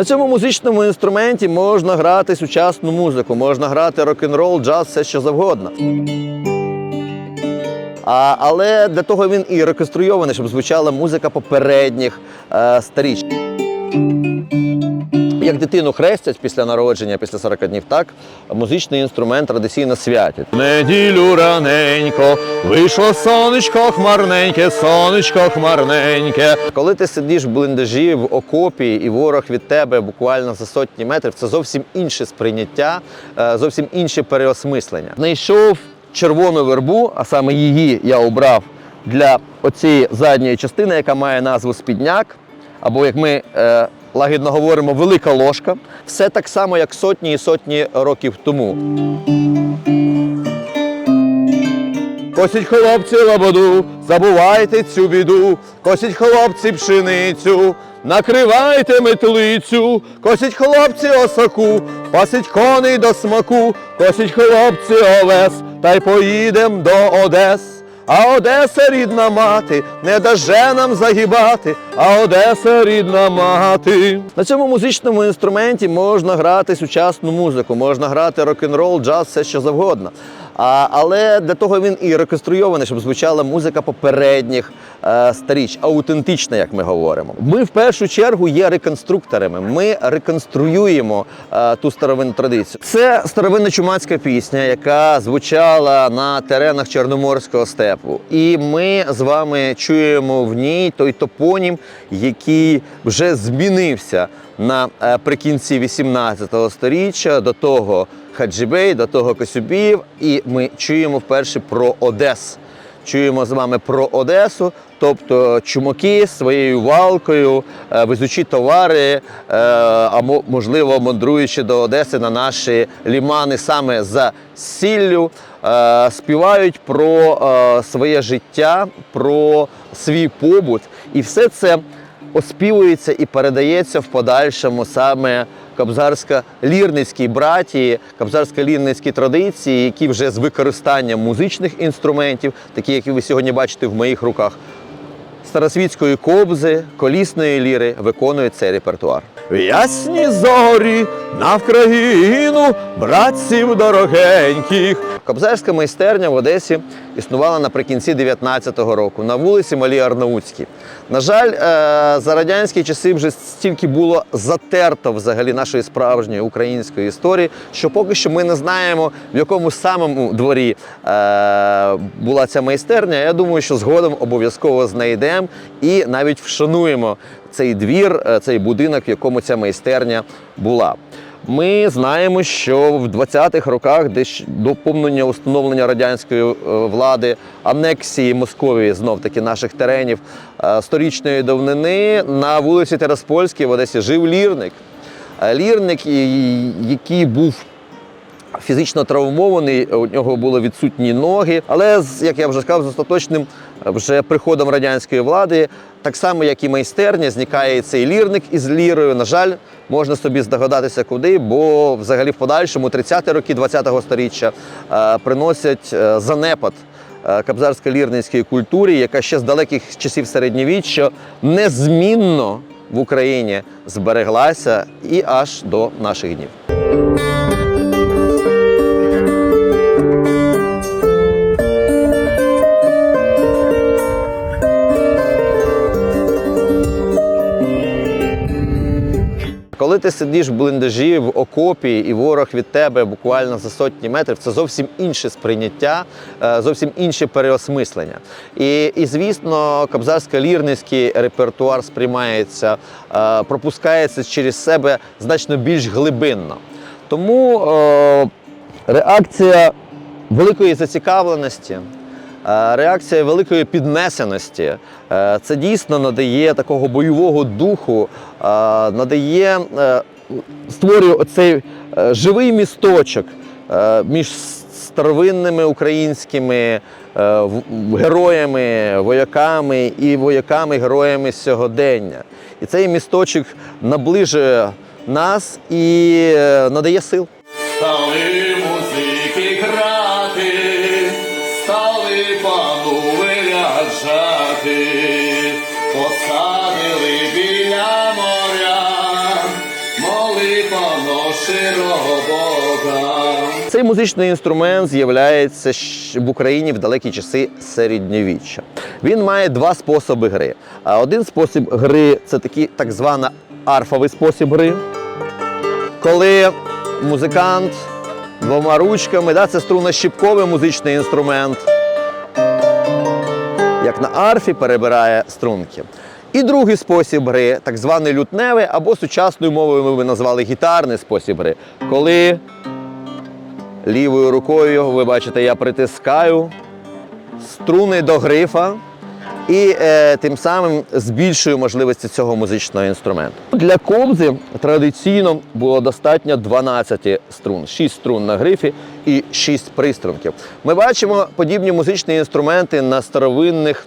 На цьому музичному інструменті можна грати сучасну музику, можна грати рок-н-рол, джаз, все що завгодно. А, але для того він і реконструйований, щоб звучала музика попередніх е, сторіч. Як дитину хрестять після народження, після 40 днів, так музичний інструмент традиційно святять. Неділю раненько вийшло сонечко хмарненьке, сонечко хмарненьке. Коли ти сидиш в бліндажі в окопі, і ворог від тебе буквально за сотні метрів, це зовсім інше сприйняття, е, зовсім інше переосмислення. Знайшов червону вербу, а саме її я обрав для оцієї задньої частини, яка має назву спідняк, або як ми е, лагідно говоримо, велика ложка. Все так само, як сотні і сотні років тому. Косіть хлопці лободу, забувайте цю біду, косіть хлопці пшеницю, накривайте метлицю, косіть хлопці осаку, пасіть коней до смаку, косіть хлопці овес, та й поїдем до Одес. А Одеса рідна мати, не даже нам загибати, а Одеса рідна мати. На цьому музичному інструменті можна грати сучасну музику, можна грати рок-н-рол, джаз, все що завгодно. А, але для того він і реконструйований, щоб звучала музика попередніх е, сторіч, аутентична, як ми говоримо. Ми в першу чергу є реконструкторами. Ми реконструюємо е, ту старовинну традицію. Це старовинна чумацька пісня, яка звучала на теренах Чорноморського степу. І ми з вами чуємо в ній той топонім, який вже змінився наприкінці 18 століття до того Хаджибей, до того Косюбіїв, і ми чуємо вперше про Одес. Чуємо з вами про Одесу, тобто чумаки своєю валкою, е, везучи товари, е, а можливо, мандруючи до Одеси на наші лімани саме за сіллю, е, співають про своє життя, про свій побут. І все це оспівується і передається в подальшому саме кобзарсько-лірницькій братії, кобзарсько-лірницькій традиції, які вже з використанням музичних інструментів, такі, які ви сьогодні бачите в моїх руках, старосвітської кобзи, колісної ліри виконують цей репертуар. В ясні зорі на Вкраїну, братців дорогеньких. Кобзарська майстерня в Одесі існувала наприкінці 19-го року на вулиці Малій Арнаутській. На жаль, е, за радянські часи вже стільки було затерто взагалі нашої справжньої української історії, що поки що ми не знаємо, в якому самому дворі е, була ця майстерня. Я думаю, що згодом обов'язково знайдемо і навіть вшануємо цей двір, е, цей будинок, в якому ця майстерня була. Ми знаємо, що в 20-х роках, десь до повнення установлення радянської е, влади, анексії Московії, знов таки наших теренів е, сторічної давнини, на вулиці Тераспольській в Одесі жив лірник. Е, Лірник, який був фізично травмований, у нього були відсутні ноги. Але, як я вже сказав, з остаточним вже приходом радянської влади, так само, як і майстерня, зникає і цей лірник із лірою. На жаль, можна собі здогадатися куди, бо взагалі в подальшому 30-ті роки 20-го сторіччя е, приносять е, занепад е, кобзарсько-лірницькій культурі, яка ще з далеких часів середньовіччя незмінно в Україні збереглася і аж до наших днів. Коли ти сидиш в бліндажі в окопі, і ворог від тебе буквально за сотні метрів, це зовсім інше сприйняття, е, зовсім інше переосмислення. І, і звісно, кобзарсько-лірницький репертуар сприймається, е, пропускається через себе значно більш глибинно. Тому е, реакція великої зацікавленості. Реакція великої піднесеності це дійсно надає такого бойового духу, надає, е, створює оцей е, живий місточок е, між старовинними українськими героями, вояками і вояками-героями сьогодення. І цей місточок наближує нас і надає сил. Щирого Бога. Цей музичний інструмент з'являється в Україні в далекі часи середньовіччя. Він має два способи гри. Один спосіб гри це такий так звана арфовий спосіб гри, коли музикант двома ручками, да, це струнно-щіпковий музичний інструмент, як на арфі перебирає струнки. І другий спосіб гри, так званий лютневий, або сучасною мовою ми би назвали гітарний спосіб гри, коли лівою рукою, ви бачите, я притискаю струни до грифа і е, тим самим збільшую можливості цього музичного інструменту. Для кобзи традиційно було достатньо 12 струн, 6 струн на грифі і 6 приструнків. Ми бачимо подібні музичні інструменти на старовинних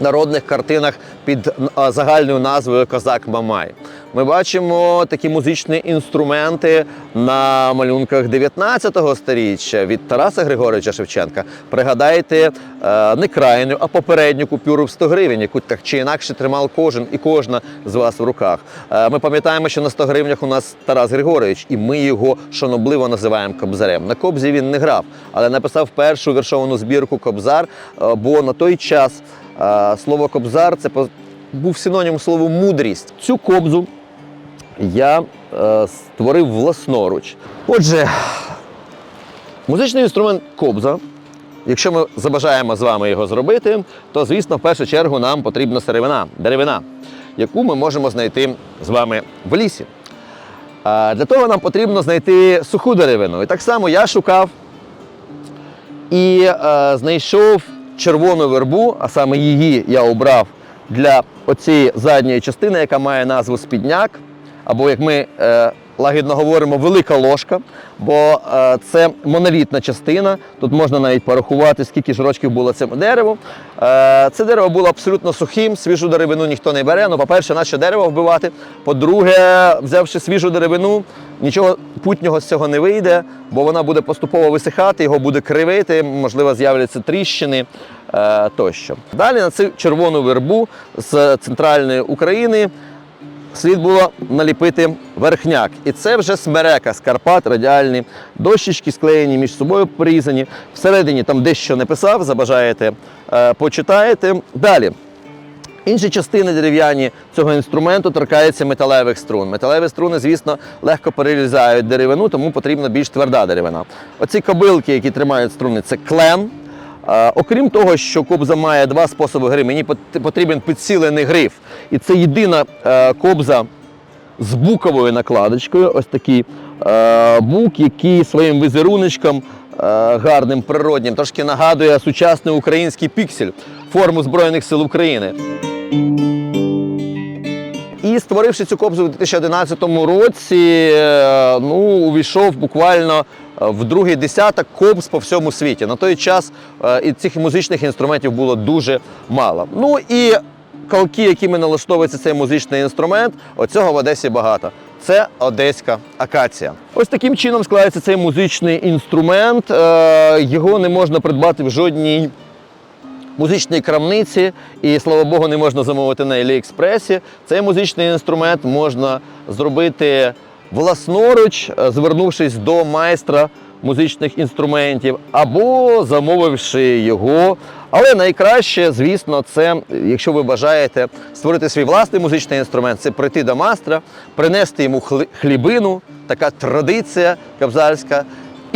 народних картинах під загальною назвою Козак Мамай. Ми бачимо такі музичні інструменти на малюнках 19 століття від Тараса Григоровича Шевченка. Пригадайте е, не крайню, а попередню купюру в 100 гривень, яку так чи інакше тримав кожен і кожна з вас в руках. Е, ми пам'ятаємо, що на 100 гривнях у нас Тарас Григорович, і ми його шанобливо називаємо Кобзарем. На Кобзі він не грав, але написав першу віршовану збірку Кобзар, е, бо на той час. Слово кобзар це був синонім слову мудрість. Цю кобзу я е, створив власноруч. Отже, музичний інструмент кобза. Якщо ми забажаємо з вами його зробити, то звісно, в першу чергу нам потрібна сировина, деревина, яку ми можемо знайти з вами в лісі. Для того нам потрібно знайти суху деревину. І так само я шукав і е, знайшов червону вербу, а саме її я обрав для оцієї задньої частини, яка має назву спідняк, або як ми е, лагідно говоримо, велика ложка, бо е, це монолітна частина. Тут можна навіть порахувати, скільки ж років було цьому дереву. Е, це дерево було абсолютно сухим, свіжу деревину ніхто не бере. Ну, по-перше, наше дерево вбивати. По-друге, взявши свіжу деревину, нічого путнього з цього не вийде, бо вона буде поступово висихати, його буде кривити, можливо, з'являться тріщини е, тощо. Далі на цю червону вербу з центральної України слід було наліпити верхняк. І це вже смерека з Карпат, радіальні дощечки склеєні між собою порізані. Всередині там дещо не писав, забажаєте, е, почитаєте. Далі. Інші частини дерев'яні цього інструменту торкаються металевих струн. Металеві струни, звісно, легко перерізають деревину, тому потрібна більш тверда деревина. Оці кобилки, які тримають струни, це клен. Е, Окрім того, що кобза має два способи гри, мені потрібен підсилений гриф. І це єдина е, кобза з буковою накладочкою. Ось такий е, бук, який своїм візеруночком е, гарним, природнім, трошки нагадує сучасний український піксель, форму Збройних сил України. І створивши цю кобзу у 2011 році, е, ну, увійшов буквально е, в другий десяток кобз по всьому світі. На той час е, і цих музичних інструментів було дуже мало. Ну і калки, якими налаштовується цей музичний інструмент, оцього в Одесі багато. Це одеська акація. Ось таким чином складається цей музичний інструмент. Його не можна придбати в жодній музичній крамниці, і слава Богу, не можна замовити на Аліекспресі. Цей музичний інструмент можна зробити власноруч, е, звернувшись до майстра музичних інструментів, або замовивши його. Але найкраще, звісно, це, якщо ви бажаєте створити свій власний музичний інструмент, це прийти до майстра, принести йому хлібину, така традиція кобзарська.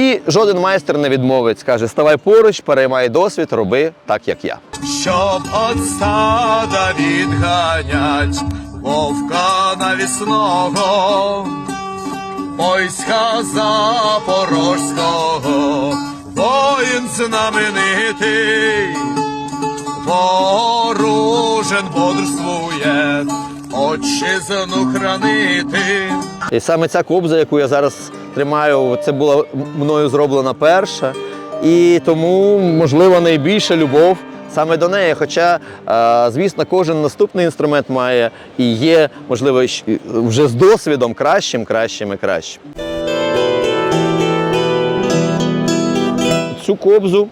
І жоден майстер не відмовить, скаже: ставай поруч, переймай досвід, роби так, як я. Щоб от стада відганять вовка навісного, войська запорозького, воїн знаменитий, вооружен бодрствує, отчизну хранити. І саме ця кобза, яку я зараз тримаю, це була мною зроблена перша. І тому, можливо, найбільша любов саме до неї. Хоча, е, звісно, кожен наступний інструмент має і є, можливо, вже з досвідом кращим, кращим і кращим. Цю кобзу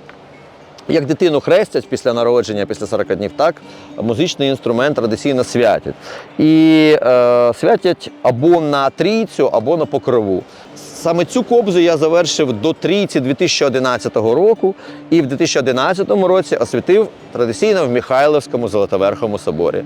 Як дитину хрестять після народження, після 40 днів, так музичний інструмент традиційно святять. І е, святять або на трійцю, або на покрову. Саме цю кобзу я завершив до трійці 2011 року, і в 2011 році освятив традиційно в Михайловському Золотоверхому соборі.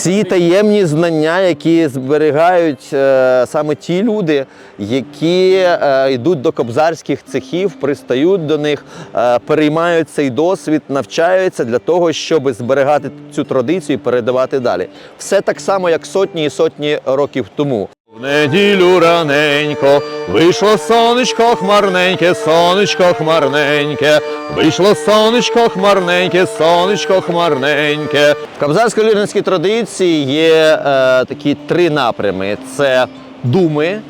Ці таємні знання, які зберігають е, саме ті люди, які е, йдуть до кобзарських цехів, пристають до них, е, переймають цей досвід, навчаються для того, щоб зберігати цю традицію і передавати далі. Все так само, як сотні і сотні років тому. Неділю раненько вийшло сонечко хмарненьке, сонечко хмарненьке, вийшло сонечко хмарненьке, сонечко хмарненьке. В кобзарсько-лірницькій традиції є е, такі три напрями: це думи,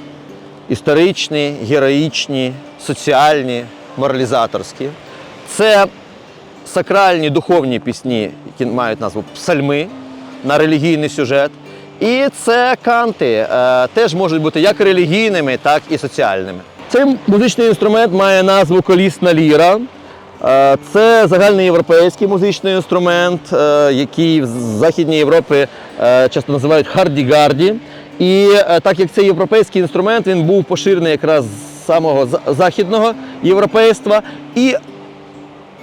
історичні, героїчні, соціальні, моралізаторські. Це сакральні духовні пісні, які мають назву псальми на релігійний сюжет. І це канти е, теж можуть бути як релігійними, так і соціальними. Цей музичний інструмент має назву колісна ліра. Е, Це загальноєвропейський музичний інструмент, е, який в Західній Європі е, часто називають харді-гарді. І е, так як це європейський інструмент, він був поширений якраз з самого західного європейства і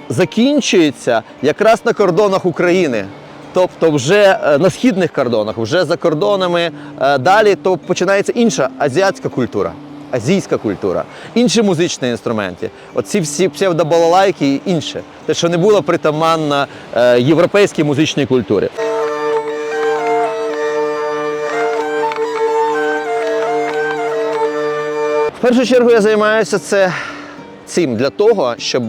закінчується якраз на кордонах України. Тобто вже е, на східних кордонах, вже за кордонами е, далі, то починається інша азіатська культура, азійська культура, інші музичні інструменти. Оці всі псевдобалалайки і інше, те, що не було притаманно е, європейській музичній культурі. В першу чергу я займаюся це цим для того, щоб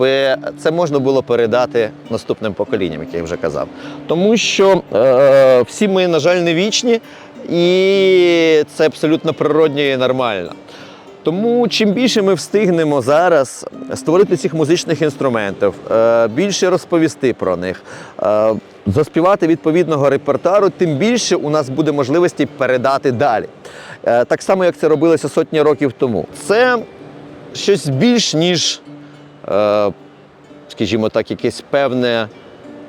це можна було передати наступним поколінням, як я вже казав. Тому що е, всі ми, на жаль, не вічні, і це абсолютно природньо і нормально. Тому чим більше ми встигнемо зараз створити цих музичних інструментів, е, більше розповісти про них, е, заспівати відповідного репертуару, тим більше у нас буде можливості передати далі. Е, Так само, як це робилося сотні років тому. Це щось більш ніж, е, скажімо так, якесь певне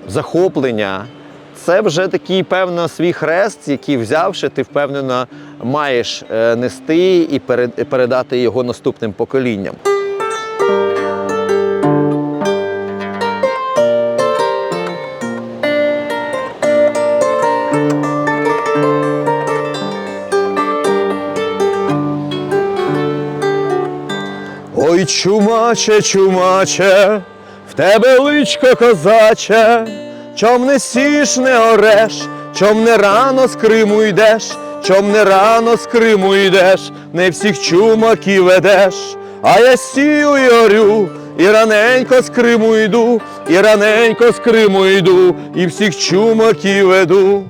захоплення. Це вже такий певно свій хрест, який взявши, ти впевнено маєш е, нести і передати його наступним поколінням. Чумаче, чумаче, в тебе личко козаче, чом не сіш, не ореш, чом не рано з Криму йдеш, чом не рано з Криму йдеш, не всіх чумаків ведеш, а я сію і орю, і раненько з Криму йду, і раненько з Криму йду, і всіх чумаків веду.